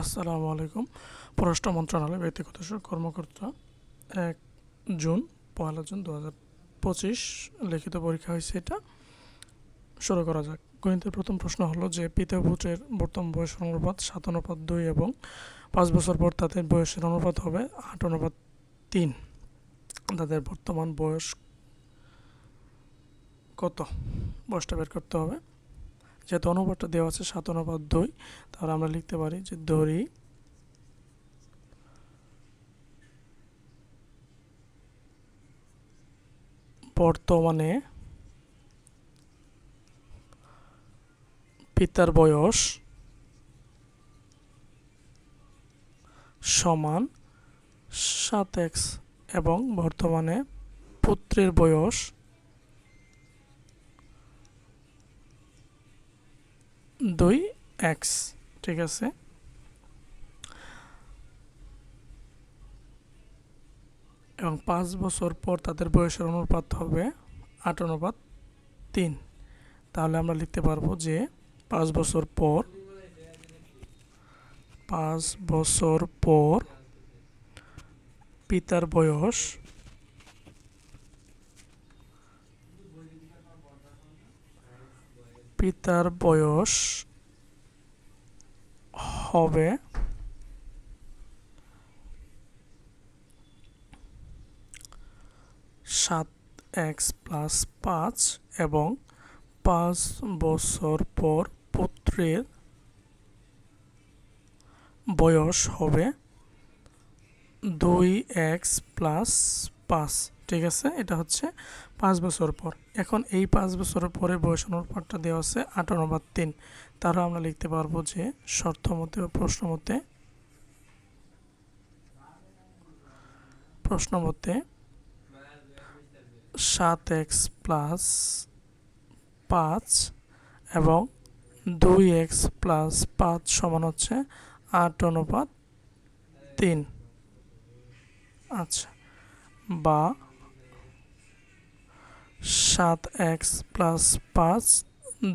আসসালামু আলাইকুম। পররাষ্ট্র মন্ত্রণালয় ব্যক্তিগত কর্মকর্তা, এক জুন, পয়লা জুন দু হাজার পঁচিশ লিখিত পরীক্ষা হয়েছে এটা। শুরু করা যাক। গণিতের প্রথম প্রশ্ন হলো যে পিতা পুত্রের বর্তমান বয়সের অনুপাত সাত, অনুপাত দুই এবং পাঁচ বছর পর তাদের বয়সের অনুপাত হবে আট, অনুপাত তিন। তাদের বর্তমান বয়স কত? বয়সটা বের করতে হবে। যেহেতু অনুপাতটা দেওয়া আছে সাত অনুপাত দুই, তাহলে আমরা লিখতে পারি যে দড়ি বর্তমানে পিতার বয়স সমান সাত এক্স এবং বর্তমানে পুত্রের বয়স দুই এক্স, ঠিক আছে? এবং পাঁচ বছর পর তাদের বয়সের অনুপাত হবে আট অনুপাত তিন। তাহলে আমরা লিখতে পারব যে পাঁচ বছর পর, পাঁচ বছর পর পিতার বয়স পিতার বয়স হবে সাত এক্স প্লাস পাঁচ এবং পাঁচ বছর পর পুত্রের বয়স হবে দুই এক্স প্লাস পাঁচ। ঠিক আছে, এটা হচ্ছে পাঁচ বছর পর। এখন এই পাঁচ বছরের পরে বয়স অনুপাতটা দেওয়া আছে আট অনুপাত তিন। তারও আমরা লিখতে পারব যে শর্ত মতে বা প্রশ্ন মতে প্রশ্ন মতে সাত এক্স প্লাস পাঁচ এবং দুই এক্স প্লাস পাঁচ সমান হচ্ছে আট অনুপাত তিন। আচ্ছা বা সাত এক্স প্লাস পাঁচ,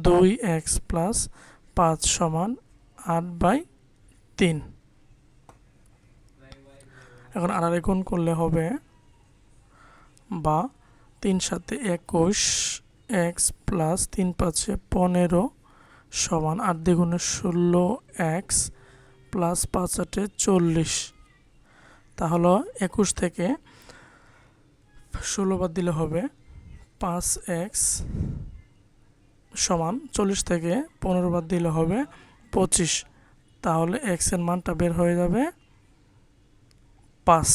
দুই এক্স প্লাস পাঁচ সমান আট বাই তিন। এখন আড়ারে গুণ করলে হবে বা তিন সাথে একুশ এক্স প্লাস তিন পাঁচে পনেরো সমান আট দ্বিগুণে ষোলো এক্স প্লাস পাঁচ আটে চল্লিশ। তাহলে একুশ থেকে ষোলো বাদ দিলে হবে পাঁচ এক্স সমান চল্লিশ থেকে পনেরো বাদ দিলে হবে পঁচিশ। তাহলে এক্সের মানটা বের হয়ে যাবে পাঁচ,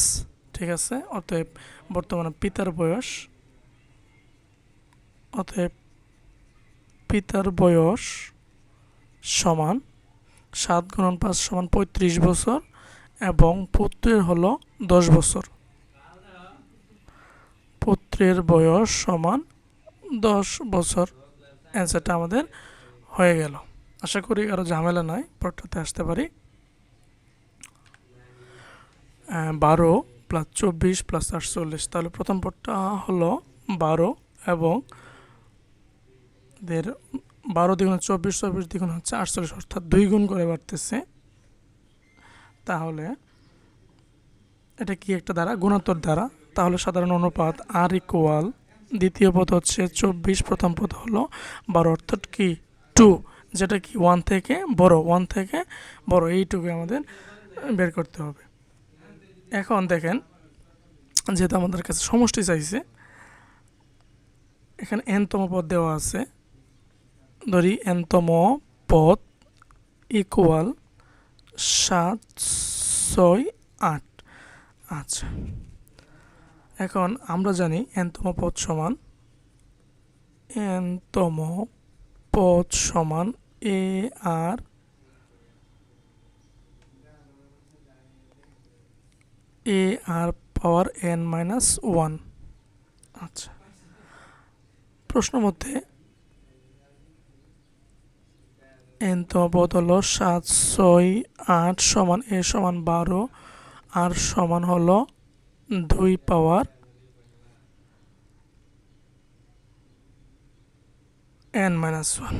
ঠিক আছে? অতএব বর্তমানে পিতার বয়স, অতএব পিতার বয়স সমান সাত গুণন পাঁচ সমান পঁয়ত্রিশ বছর এবং পুত্রের হলো দশ বছর। পুত্রের বয়স সমান দশ বছর। অ্যান্সারটা আমাদের হয়ে গেল। আশা করি আরও ঝামেলা নাই পরটাতে আসতে পারি। বারো প্লাস চব্বিশ প্লাস আটচল্লিশ। তাহলে প্রথম পদটা হলো বারো এবং এদের বারো দ্বিগুণ চব্বিশ চব্বিশ দ্বিগুণ হচ্ছে আটচল্লিশ, অর্থাৎ দুই গুণ করে বাড়তেছে। তাহলে এটা কি একটা দ্বারা? গুণোত্তর দ্বারা তাহলে সাধারণ অনুপাত আর ইকুয়াল দ্বিতীয় পদ হচ্ছে চব্বিশ, প্রথম পদ হলো বারো, অর্থাৎ কি? টু যেটা কি? ওয়ান থেকে বড় ওয়ান থেকে বড় এইটুকু আমাদের বের করতে হবে। এখন দেখেন, যেহেতু আমাদের কাছে সমষ্টি চাইছে, এখানে এনতম পদ দেওয়া আছে। ধরি এনতম পদ ইকুয়াল সাত, ছয়, আট। আচ্ছা। এখন আমরা জানি এনতম পদ সমান এনতম পদ সমান A R A R power N minus one আচ্ছা। প্রশ্ন মধ্যে এন তো পদ হলো সাত, ছয়, আট সমান এ সমান বারো, আর সমান হলো দুই power N minus one,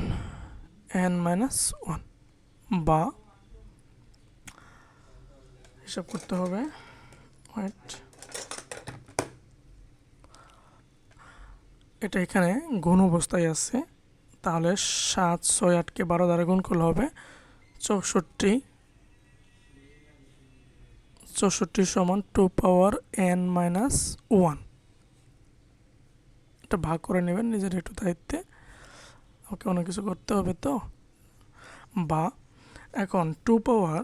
N minus one বা হিসাব করতে হবে ওয়েট এটা এখানে গুণ অবস্থায় আছে, তাহলে সাত, ছয়, আটকে বারো দ্বারা গুণ করলে হবে চৌষট্টি। চৌষট্টি সমান two power N minus one এটা ভাগ করে নেবেন নিজের একটু দায়িত্বে। ওকে অনেক কিছু করতে হবে তো। বা এখন টু পাওয়ার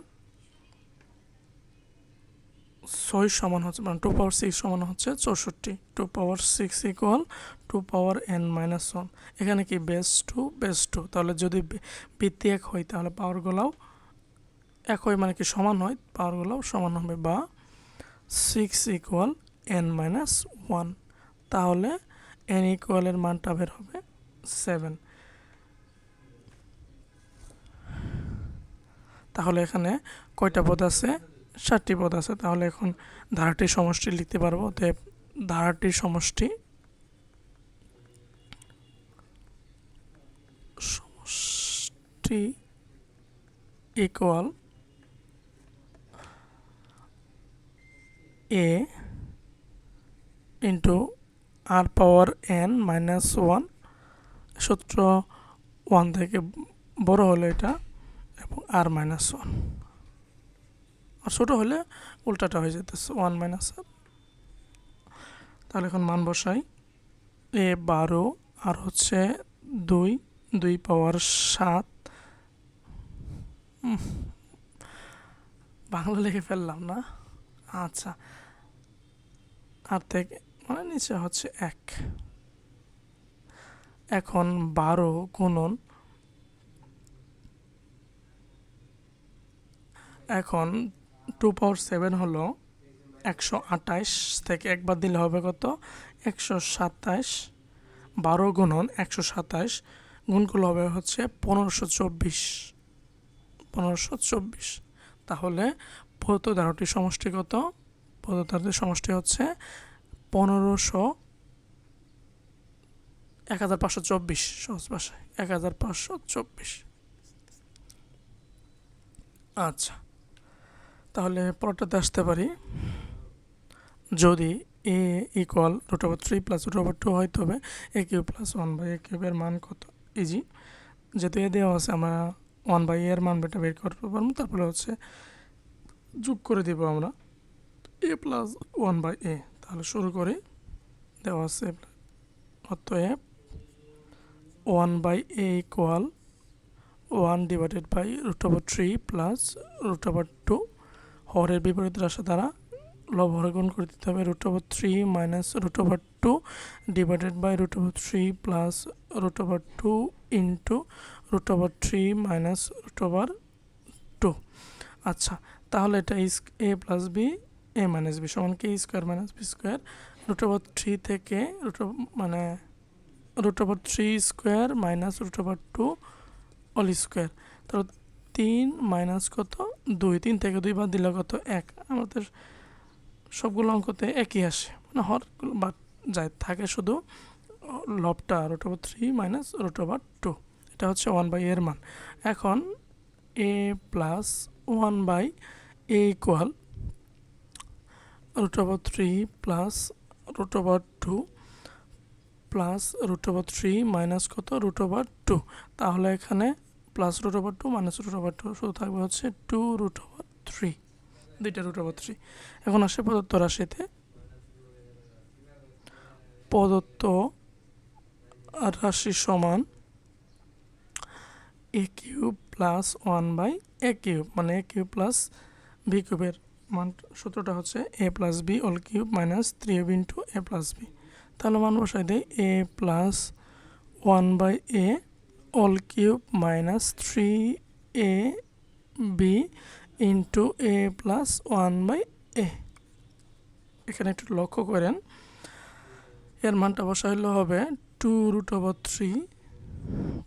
ছয় সমান হচ্ছে মানে টু পাওয়ার সিক্স সমান হচ্ছে চৌষট্টি। Two power six equal two power N minus one এখানে কি বেস টু বেস টু তাহলে যদি বি- ভিত্তি এক হয়, তাহলে পাওয়ারগুলোও এক হয় মানে কি সমান হয়? পাওয়ারগুলোও সমান হবে বা six equal N minus one তাহলে এন ইকুয়ালের মানটা বের হবে সেভেন তাহলে এখানে কয়টা পদ আছে? ষাটটি পদ আছে। তাহলে এখন ধারাটির সমষ্টি লিখতে পারব। অতএব ধারাটির সমষ্টি সমষ্টি equal A into R power N minus one সূত্র ওয়ান থেকে বড় হলে এটা এবং আর মাইনাস ওয়ান আর ছোটো হলে উল্টাটা হয়ে যেতেছে ওয়ান মাইনাস আর তাহলে এখন মান বসাই। এ বারো, আর হচ্ছে দুই দুই পাওয়ার সাত। বাংলা লিখে ফেললাম না। আচ্ছা। আর থেকে মানে নিচে হচ্ছে এক। এখন বারো গুণন এখন টু পাওয়ার সেভেন হলো একশো আঠাইশ থেকে একবার দিলে হবে কত? একশো সাতাইশ। বারো গুণন একশো সাতাইশ গুণগুলো হবে হচ্ছে পনেরোশো চব্বিশ। পনেরোশো চব্বিশ। তাহলে প্রদত্ত ধারটির সমষ্টি কত? ধারটির সমষ্টি হচ্ছে পনেরোশো এক হাজার পাঁচশো চব্বিশ, সহজ ভাষায় এক হাজার পাঁচশো চব্বিশ। আচ্ছা তাহলে পরটাতে আসতে পারি। যদি A equal root over three plus root over two হয়, তবে A cube plus one by A কিউবের মান কত? ইজি যেহেতু এ দেওয়া আছে, আমরা ওয়ান বাই এর মান বেটা বের করতে পারব। তারপরে হচ্ছে যোগ করে দিব আমরা। A plus one by A তাহলে শুরু করি। দেওয়া আছে অতএব one by A equal one divided by root over three plus root over two হরের বিপরীত রাশি দ্বারা লব হরে গুণ করে দিতে হবে root over three minus root over two divided by root over three plus root over two into root over three minus root over two আচ্ছা তাহলে এটা is A plus B A minus B সমান কি square minus B square root over three থেকে root মানে root over three square minus root over two all square তাহলে তিন minus কত? দুই। তিন থেকে দুই বাদ দিলে কত? এক। আমাদের সবগুলো অঙ্কতে একই আসে। মানে হরগুলো বাদ যায়, থাকে শুধু লবটা root over three minus root over two এটা হচ্ছে ওয়ান বাই এর মান। এখন A plus one by A equal root over three plus root over two plus root over three minus কত? রুট ওভার টু তাহলে এখানে plus root over two minus root over two শুধু থাকবে হচ্ছে two root over three দুইটা root over three এখন আসে প্রদত্ত রাশিতে। প্রদত্ত রাশি সমান A cube plus one by A cube মানে এ কিউব প্লাস বি কিউবের সূত্রটা হচ্ছে A plus B all cube minus three A into A plus B তাহলে মান বসাই দেয় A plus one by A all cube minus three A B into A plus one by A এখানে একটু লক্ষ্য করেন, এর মানটা বসাইলে হবে two root over three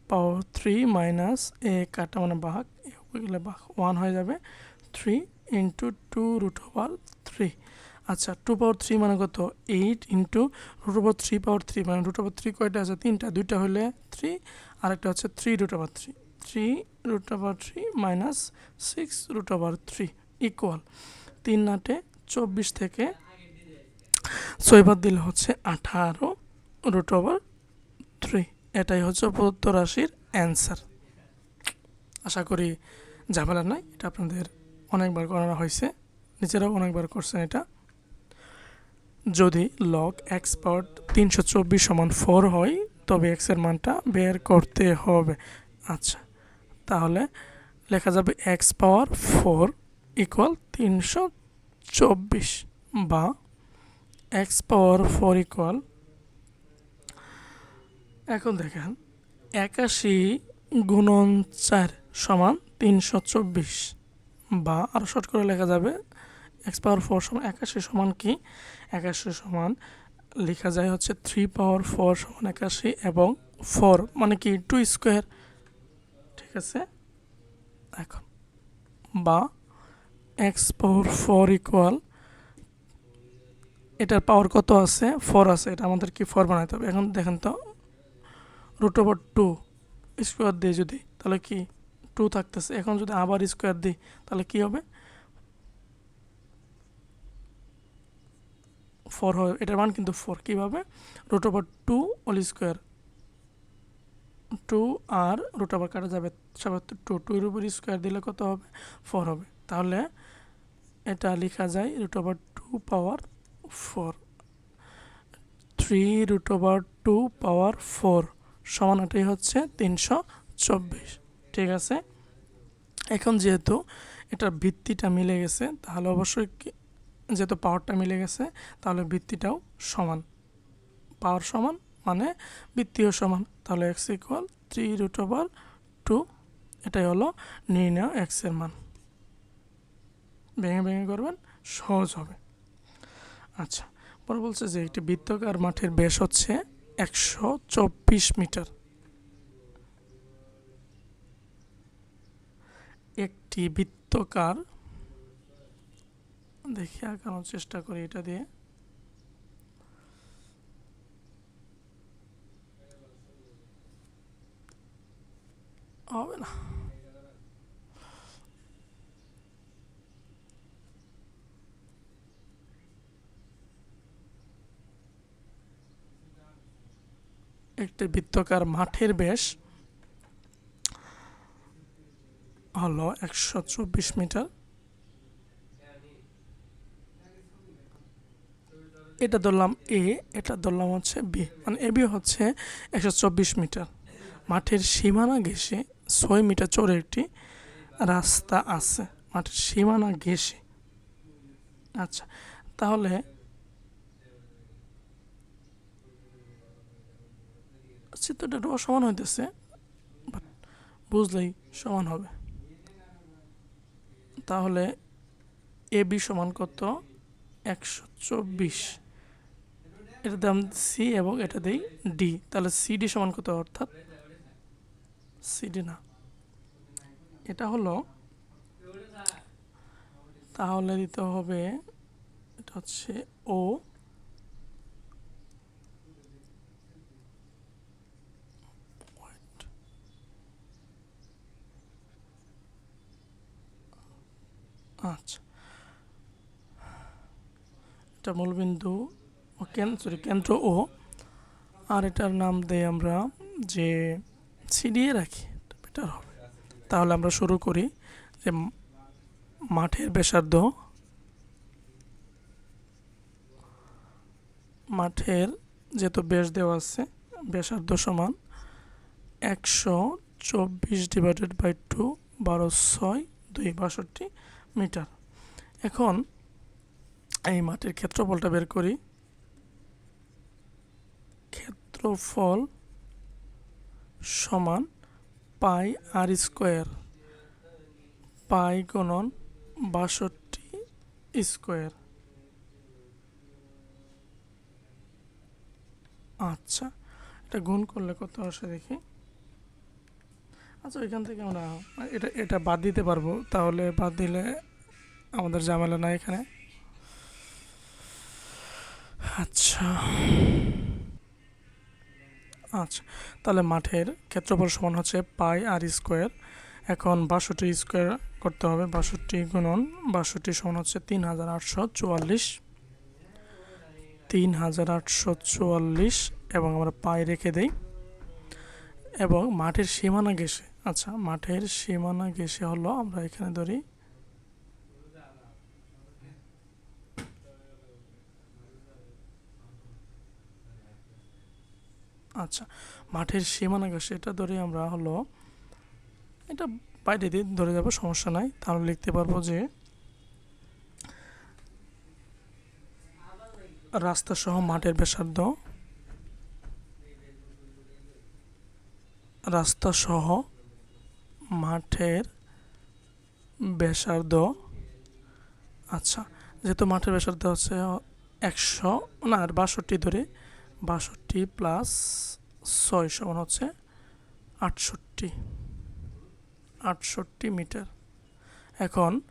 power three minus A কাটা মানে বাঘ গেলে বাঘ ওয়ান হয়ে যাবে three into two root over three আচ্ছা টু পাওয়ার থ্রি মানে কত? Eight into root over three power three মানে রুট ওভার থ্রি কয়টা আছে? তিনটা, দুইটা হলে থ্রি আরেকটা হচ্ছে three root over three three root over three minus six root over three equal তিন আটে চব্বিশ থেকে ছয় বাদ দিলে হচ্ছে আঠারো রুট ওভার থ্রি এটাই হচ্ছে প্রদত্ত রাশির অ্যান্সার আশা করি ঝামেলা নাই, এটা আপনাদের অনেকবার করানো হয়েছে। নিজেরাও অনেকবার করছেন এটা। যদি লগ এক্স পাওয়ার তিনশো চব্বিশ সমান ফোর হয়, তবে এক্সের মানটা বের করতে হবে। আচ্ছা তাহলে লেখা যাবে এক্স পাওয়ার ফোর ইকুয়াল তিনশো চব্বিশ বা এক্স পাওয়ার ফোর ইকুয়াল এখন দেখেন, একাশি গুণন চার সমান তিনশো চব্বিশ। বা আরও শর্ট করে লেখা যাবে এক্স পাওয়ার ফোর সমান একাশি সমান কি? একাশি সমান লেখা যায় হচ্ছে থ্রি পাওয়ার ফোর সমান একাশি এবং ফোর মানে কি? টু স্কোয়ার ঠিক আছে? এখন বা এক্স পাওয়ার ফোর ইকুয়াল এটার পাওয়ার কত আছে? ফোর আছে। এটা আমাদের কি ফোর বানাইতে হবে? এখন দেখেন তো রুট ওভার টু স্কোয়ার দিই যদি, তাহলে কি? টু থাকতেছে। এখন যদি আবার স্কোয়ার দিই, তাহলে কি হবে? ফোর হবে। এটার মান কিন্তু ফোর কীভাবে? Root over two all square two আর রুট ওভার কাটা যাবে সাবাত্তর টু টু এর উপর স্কোয়ার দিলে কত হবে? ফোর হবে। তাহলে এটা লেখা যায় root over two power four three root over two power four সমান এটাই হচ্ছে তিনশো চব্বিশ। ঠিক আছে? এখন যেহেতু এটার ভিত্তিটা মিলে গেছে, তাহলে অবশ্যই যেহেতু পাওয়ারটা মিলে গেছে, তাহলে ভিত্তিটাও সমান। পাওয়ার সমান মানে ভিত্তিও সমান। তাহলে X equal three root over two এটাই হলো নির্ণয় এক্সের মান। ভেঙে ভেঙে করবেন, সহজ হবে। আচ্ছা পরে বলছে যে একটি বৃত্তকার মাঠের ব্যাস হচ্ছে একশো চব্বিশ মিটার। একটি বৃত্তকার। দেখি আঁকানোর চেষ্টা করি এটা দিয়ে। হবে না। একটি বৃত্তকার মাঠের ব্যাস হলো একশো চব্বিশ মিটার। এটা ধরলাম এ এটা ধরলাম হচ্ছে বি মানে এ বি হচ্ছে একশো চব্বিশ মিটার। মাঠের সীমানা ঘেঁষে ছয় মিটার চড়ে একটি রাস্তা আছে। মাঠের সীমানা ঘেঁষে। আচ্ছা তাহলে চিত্রটা অসমান হইতেছে বাট বুঝলেই সমান হবে। তাহলে এ বি সমান কত? একশো চব্বিশ। এটা দাম সি এবং এটা দিই ডি। তাহলে সিডি সমান কত অর্থাৎ? সিডি না। এটা হলো তাহলে দিতে হবে, এটা হচ্ছে ও আচ্ছা এটা মূলবিন্দু সরি কেন্দ্র ও আর এটার নাম দেই আমরা যে সিডিয়ে রাখি বেটার হবে। তাহলে আমরা শুরু করি যে মাঠের ব্যাসার্ধ, মাঠের যেহেতু ব্যাস দেওয়া আছে, ব্যাসার্ধ সমান একশো চব্বিশ ডিভাইডেড বাই টু বারো ছয়, দুই বাষট্টি মিটার। এখন এই মাটির ক্ষেত্রফলটা বের করি। ক্ষেত্রফল সমান পাই আর স্কোয়ার। পাই গণন বাষট্টি স্কোয়ার। আচ্ছা এটা গুণ করলে কত আসে দেখি? আচ্ছা ওইখান থেকে আমরা, এটা এটা বাদ দিতে পারব, তাহলে বাদ দিলে আমাদের ঝামেলা নাই এখানে। আচ্ছা। আচ্ছা তাহলে মাঠের ক্ষেত্রফল সমান হচ্ছে পাই আর স্কোয়ার। এখন বাষট্টি স্কোয়ার করতে হবে, বাষট্টি গুণন বাষট্টি সমান হচ্ছে তিন হাজার আটশো চুয়াল্লিশ। তিন হাজার আটশো চুয়াল্লিশ এবং আমরা পায়ে রেখে দেই। এবং মাঠের সীমানা গেসে আচ্ছা মাঠের সীমানা গেসে হলো আমরা এখানে ধরি আচ্ছা মাঠের সীমানা গেছে এটা ধরে আমরা হলো, এটা বাইরে দিয়ে ধরে যাব, সমস্যা নাই। তাহলে লিখতে পারব যে, রাস্তা সহ মাঠের ব্যাসার্ধ, রাস্তা সহ মাঠের ব্যাসার্ধ আচ্ছা যেহেতু মাঠের ব্যাসার্ধ হচ্ছে একশো, না, আর বাষট্টি ধরে বাষট্টি প্লাস ছয় সমান হচ্ছে আটষট্টি। আটষট্টি মিটার। এখন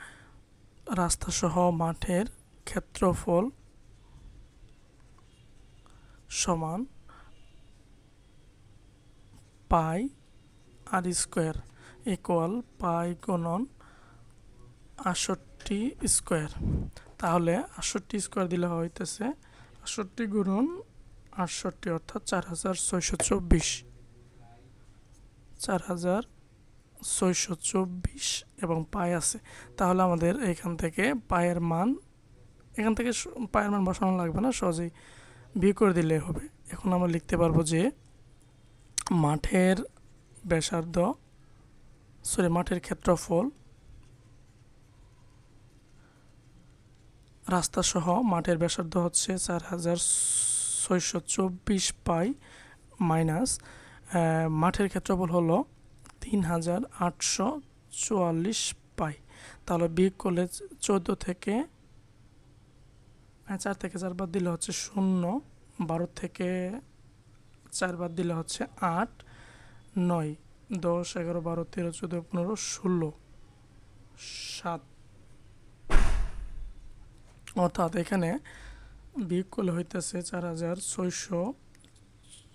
রাস্তা সহ মাঠের ক্ষেত্রফল সমান পাই আর স্কোয়ার ইকুয়াল পাই গুণন আটষট্টি স্কোয়ার। তাহলে আটষট্টি স্কোয়ার দিলে হইতেছে আটষট্টি গুণন আটষট্টি অর্থাৎ চার হাজার ছয়শো চব্বিশ। চার হাজার ছয়শো চব্বিশ এবং পাই আছে। তাহলে আমাদের এখান থেকে পায়ের মান, এখান থেকে পায়ের মান বসানো লাগবে না, সহজেই বিয়ে করে দিলে হবে। এখন আমরা লিখতে পারব যে মাঠের ব্যাসার্ধ, সরি, মাঠের ক্ষেত্রফল রাস্তা সহ মাঠের ব্যাসার্ধ হচ্ছে চার হাজার ছয়শো চব্বিশ পাই মাইনাস মাঠের ক্ষেত্রফল হলো তিন হাজার আটশো চুয়াল্লিশ পাই। তাহলে বিয়োগ করলে চোদ্দ থেকে হ্যাঁ, চার থেকে চার বাদ দিলে হচ্ছে শূন্য বারো থেকে চার বাদ দিলে হচ্ছে আট নয় দশ এগারো বারো তেরো চোদ্দ পনেরো ষোলো সাত। অর্থাৎ এখানে বিয়োগ হইতেছে চার হাজার ছয়শো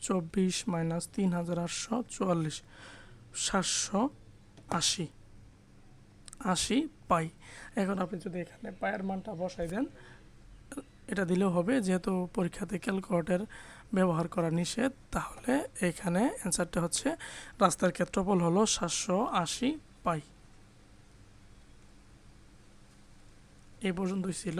চব্বিশ মাইনাস তিন হাজার আটশো চুয়াল্লিশ, সাতশো আশি। আশি পাই। এখন আপনি যদি এখানে পায়ের মানটা বসাই দেন, এটা দিলেও হবে। যেহেতু পরীক্ষাতে ক্যালকুলেটর ব্যবহার করা নিষেধ, তাহলে এখানে অ্যান্সারটা হচ্ছে রাস্তার ক্ষেত্রফল হলো সাতশো আশি পাই। এই পর্যন্তই ছিল।